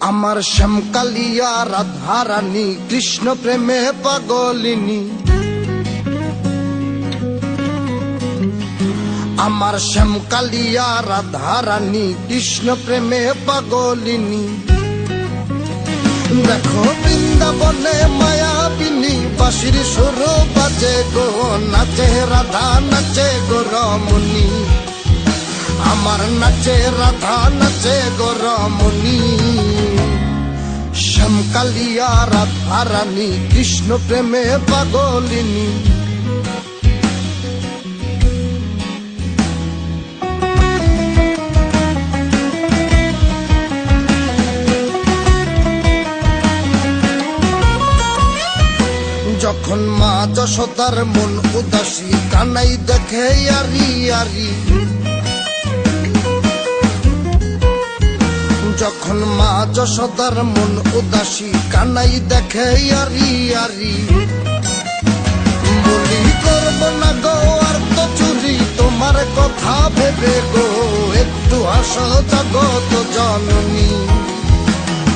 আমার শ্যামকালিয়া রাধারানী, কৃষ্ণ প্রেমে পাগলিনী। আমার শ্যামকালিয়া রাধারানী, কৃষ্ণ প্রেমে পাগলিনী। দেখো বৃন্দাবনে মায়াবিনী বাসির সুর বাজে গো, নাচে রাধা, নাচে গো রমণী। আমার নাচে রাধা, নাচে গো রমণী। শ্যামকালিয়া রাধা রানী কৃষ্ণ প্রেমে পাগলিনী। যখন মা যশোদার মন উদাসী, কানাই দেখে আরি আরি যখন মা যশোদার মন উদাসী, কানাই দেখে আরি আরি বলি, করব না গো, আর তো চুরি, তোমার কথা ভেবে গো, একটু হাসো জগত জননী।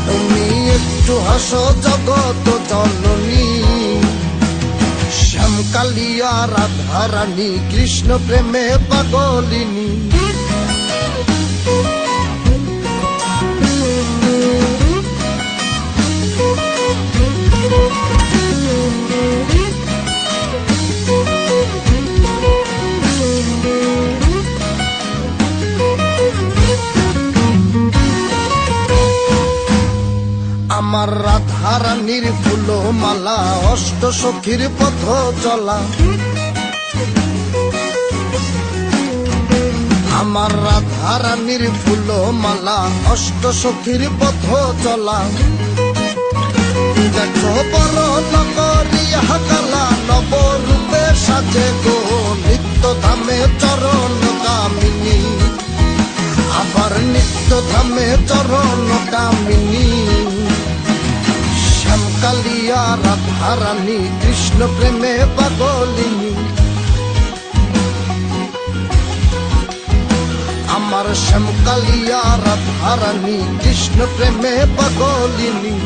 তুমি একটু হাসো জগত জননী। শ্যামকালিয়া, রাধারানী, কৃষ্ণ প্রেমে পাগলিনী। আমার রাধারানীর ফুল মালা, অষ্ট সখীর পথ চলা। আমার রাধারানীর ফুল মালা, অষ্ট সখীর পথ চলা। দেখো বড় নগরিয়া কালা, নবরূপে সাজে গো, নিত্য ধামে চরণ কামিনী। আবার নিত্য ধামে চরণ কামিনী। রাধারানী কৃষ্ণ প্রেমে পাগলিনী। আমার শ্যামকালিয়া রাধারানী কৃষ্ণ প্রেমে পাগলিনী।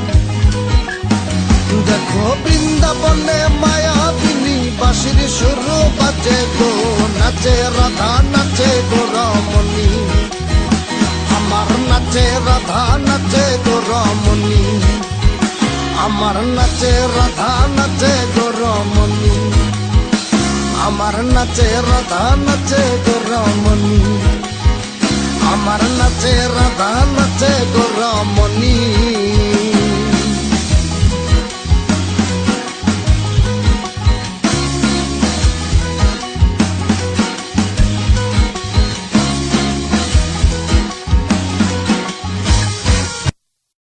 দেখো বৃন্দাবনে মায়াবিনী বাসির সুর বাজে গো, নাচে রাধা, নাচে গো রমণী। আমার নাচে রাধা, নাচে গো রমণী। আমার নাচে আমার নাচে রাধা নাচে গো রমণী। আমার নাচে রাধা নাচে গো রমণী।